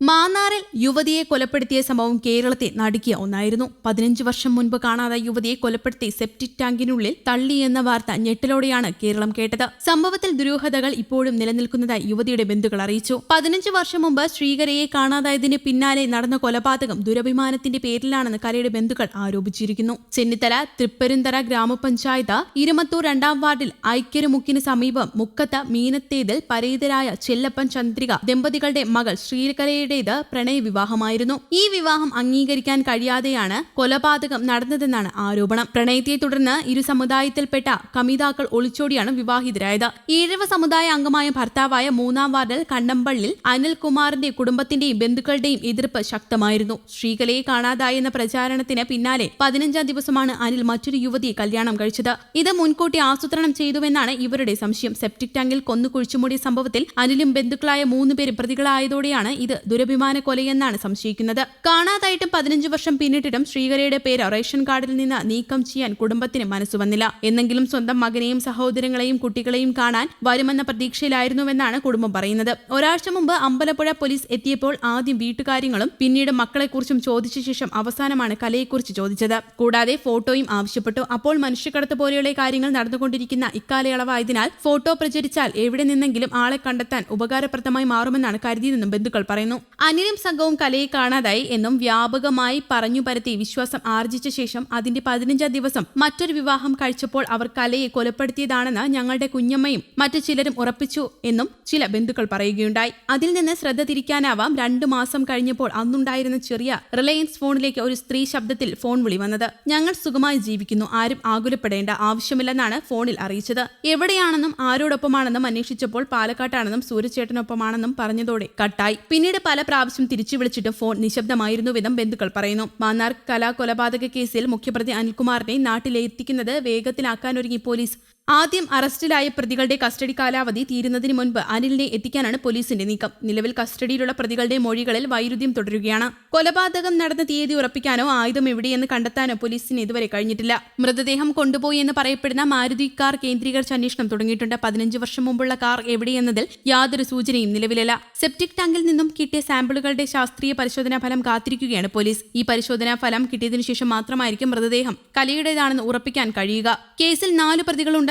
മാന്നാറിൽ യുവതിയെ കൊലപ്പെടുത്തിയ സംഭവം കേരളത്തെ നടുക്കിയ ഒന്നായിരുന്നു പതിനഞ്ച് വർഷം മുൻപ് കാണാതെ യുവതിയെ കൊലപ്പെടുത്തി സെപ്റ്റിക് ടാങ്കിനുള്ളിൽ തള്ളി എന്ന വാർത്ത ഞെട്ടലോടെയാണ് കേരളം കേട്ടത്. സംഭവത്തിൽ ദുരൂഹതകൾ ഇപ്പോഴും നിലനിൽക്കുന്നതായി യുവതിയുടെ ബന്ധുക്കൾ അറിയിച്ചു. പതിനഞ്ച് വർഷം മുമ്പ് ശ്രീകരയെ കാണാതായതിന് പിന്നാലെ നടന്ന കൊലപാതകം ദുരഭിമാനത്തിന്റെ പേരിലാണെന്ന് കലയുടെ ബന്ധുക്കൾ ആരോപിച്ചിരിക്കുന്നു. ചെന്നിത്തല തൃപ്പരുന്തറ ഗ്രാമപഞ്ചായത്ത് ഇരുമത്തൂർ രണ്ടാം വാർഡിൽ ഐക്യരുമുക്കിന് സമീപം മുക്കത്ത് മീനത്തേതിൽ പരേതരായ ചെല്ലപ്പൻ ചന്ദ്രിക ദമ്പതികളുടെ മകൾ ശ്രീകരയുടേത് പ്രണയ വിവാഹമായിരുന്നു ഈ വിവാഹം അംഗീകരിക്കാൻ കഴിയാതെയാണ് കൊലപാതകം നടന്നതെന്നാണ് ആരോപണം. പ്രണയത്തെ തുടർന്ന് ഇരു സമുദായത്തിൽപ്പെട്ട കമിതാക്കൾ ഒളിച്ചോടിയാണ് വിവാഹിതരായത്. ഈഴവ സമുദായ അംഗമായ ഭർത്താവായ മൂന്നാം വാർഡൽ കണ്ണമ്പള്ളിൽ അനിൽകുമാറിന്റെ കുടുംബത്തിന്റെയും ബന്ധുക്കളുടെയും എതിർപ്പ് ശക്തമായിരുന്നു. ശ്രീകലയെ കാണാതായെന്ന പ്രചാരണത്തിന് പിന്നാലെ പതിനഞ്ചാം ദിവസമാണ് അനിൽ മറ്റൊരു യുവതിയെ കല്യാണം കഴിച്ചത്. ഇത് മുൻകൂട്ടി ആസൂത്രണം ചെയ്തുവെന്നാണ് ഇവരുടെ സംശയം. സെപ്റ്റിക് ടാങ്കിൽ കൊന്നു കുഴിച്ചുമൂടിയ സംഭവത്തിൽ അനിലും ബന്ധുക്കളായ മൂന്ന് പേരും പ്രതികളായതോടെയാണ് ഇത് ദുരഭിമാന കൊലയെന്നാണ് സംശയിക്കുന്നത്. കാണാതായിട്ടും പതിനഞ്ച് വർഷം പിന്നിട്ടിട്ടും ശ്രീകരയുടെ പേര് റേഷൻ കാർഡിൽ നിന്ന് നീക്കം ചെയ്യാൻ കുടുംബത്തിന് മനസ്സു വന്നില്ല. എന്നെങ്കിലും സ്വന്തം മകനെയും സഹോദരങ്ങളെയും കുട്ടികളെയും കാണാൻ വരുമെന്ന പ്രതീക്ഷയിലായിരുന്നുവെന്നാണ് കുടുംബം പറയുന്നത്. ഒരാഴ്ച മുമ്പ് അമ്പലപ്പുഴ പോലീസ് എത്തിയപ്പോൾ ആദ്യം വീട്ടുകാര്യങ്ങളും പിന്നീട് മക്കളെക്കുറിച്ചും ചോദിച്ച ശേഷം അവസാനമാണ് കലയെക്കുറിച്ച് ചോദിച്ചത്. കൂടാതെ ഫോട്ടോയും ആവശ്യപ്പെട്ടു. അപ്പോൾ മനുഷ്യക്കടത്ത് പോലെയുള്ള കാര്യങ്ങൾ നടന്നുകൊണ്ടിരിക്കുന്ന ഇക്കാലയളവായതിനാൽ ഫോട്ടോ പ്രചരിച്ചാൽ എവിടെ നിന്നെങ്കിലും ആളെ കണ്ടെത്താൻ ഉപകാരപ്രദമായി മാറുമെന്നാണ് കരുതിയതെന്നും ബന്ധുക്കൾ പറയുന്നു. അനിലും സംഘവും കലയെ കാണാതായി എന്നും വ്യാപകമായി പറഞ്ഞു പരത്തി വിശ്വാസം ആർജിച്ച ശേഷം അതിന്റെ പതിനഞ്ചാം ദിവസം മറ്റൊരു വിവാഹം കഴിച്ചപ്പോൾ അവർ കലയെ കൊലപ്പെടുത്തിയതാണെന്ന് ഞങ്ങളുടെ കുഞ്ഞമ്മയും മറ്റു ചിലരും ഉറപ്പിച്ചു എന്നും ചില ബന്ധുക്കൾ പറയുകയുണ്ടായി. അതിൽ നിന്ന് ശ്രദ്ധ തിരിക്കാനാവാം രണ്ടു മാസം കഴിഞ്ഞപ്പോൾ അന്നുണ്ടായിരുന്ന ചെറിയ റിലയൻസ് ഫോണിലേക്ക് ഒരു സ്ത്രീ ശബ്ദത്തിൽ ഫോൺ വിളി വന്നത്. ഞങ്ങൾ സുഖമായി ജീവിക്കുന്നു ആരും ആകുലപ്പെടേണ്ട ആവശ്യമില്ലെന്നാണ് ഫോണിൽ അറിയിച്ചത്. എവിടെയാണെന്നും ആരോടൊപ്പമാണെന്നും അന്വേഷിച്ചപ്പോൾ പാലക്കാട്ടാണെന്നും സൂര്യചേട്ടനൊപ്പമാണെന്നും പറഞ്ഞതോടെ കട്ടായി. പിന്നീട് പ്രാവശ്യം തിരിച്ചു വിളിച്ചിട്ടും ഫോൺ നിശബ്ദമായിരുന്നുവെന്നും ബന്ധുക്കൾ പറയുന്നു. മാന്നാർ കലാ കൊലപാതക കേസിൽ മുഖ്യപ്രതി അനിൽകുമാറിനെ നാട്ടിലെത്തിക്കുന്നത് വേഗത്തിലാക്കാനൊരുങ്ങി പോലീസ്. ആദ്യം അറസ്റ്റിലായ പ്രതികളുടെ കസ്റ്റഡി കാലാവധി തീരുന്നതിന് മുൻപ് അനിലിനെ എത്തിക്കാനാണ് പോലീസിന്റെ നീക്കം. നിലവിൽ കസ്റ്റഡിയിലുള്ള പ്രതികളുടെ മൊഴികളിൽ വൈരുദ്ധ്യം തുടരുകയാണ്. കൊലപാതകം നടന്ന തീയതി ഉറപ്പിക്കാനോ ആയുധം എവിടെയെന്ന് കണ്ടെത്താനോ പോലീസിന് ഇതുവരെ കഴിഞ്ഞിട്ടില്ല. മൃതദേഹം കൊണ്ടുപോയി എന്ന് പറയപ്പെടുന്ന മാരുതി കാർ കേന്ദ്രീകരിച്ച് അന്വേഷണം തുടങ്ങിയിട്ടുണ്ട്. പതിനഞ്ച് വർഷം മുമ്പുള്ള കാർ എവിടെയെന്നതിൽ യാതൊരു സൂചനയും നിലവിലല്ല. സെപ്റ്റിക് ടാങ്കിൽ നിന്നും കിട്ടിയ സാമ്പിളുകളുടെ ശാസ്ത്രീയ പരിശോധനാ ഫലം കാത്തിരിക്കുകയാണ് പോലീസ്. ഈ പരിശോധനാ ഫലം കിട്ടിയതിനു ശേഷം മാത്രമായിരിക്കും മൃതദേഹം കലയുടേതാണെന്ന് ഉറപ്പിക്കാൻ കഴിയുക. കേസിൽ നാല്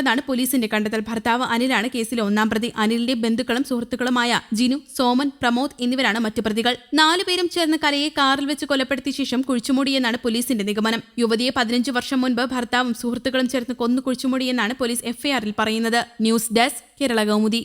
പ്രതികളുണ്ടെന്നാണ് പോലീസിന്റെ കണ്ടെത്തൽ. ഭർത്താവ് അനിലാണ് കേസിലെ ഒന്നാം പ്രതി. അനിലിന്റെ ബന്ധുക്കളും സുഹൃത്തുക്കളുമായ ജിനു സോമൻ പ്രമോദ് എന്നിവരാണ് മറ്റു പ്രതികൾ. നാലുപേരും ചേർന്ന് കലയെ കാറിൽ വെച്ച് കൊലപ്പെടുത്തിയ ശേഷം കുഴിച്ചുമൂടിയെന്നാണ് പോലീസിന്റെ നിഗമനം. യുവതിയെ പതിനഞ്ച് വർഷം മുൻപ് ഭർത്താവും സുഹൃത്തുക്കളും ചേർന്ന് കൊന്നു കുഴിച്ചുമൂടിയെന്നാണ് പോലീസ് എഫ്ഐആറിൽ പറയുന്നത്. News desk Kerala Kaumudi.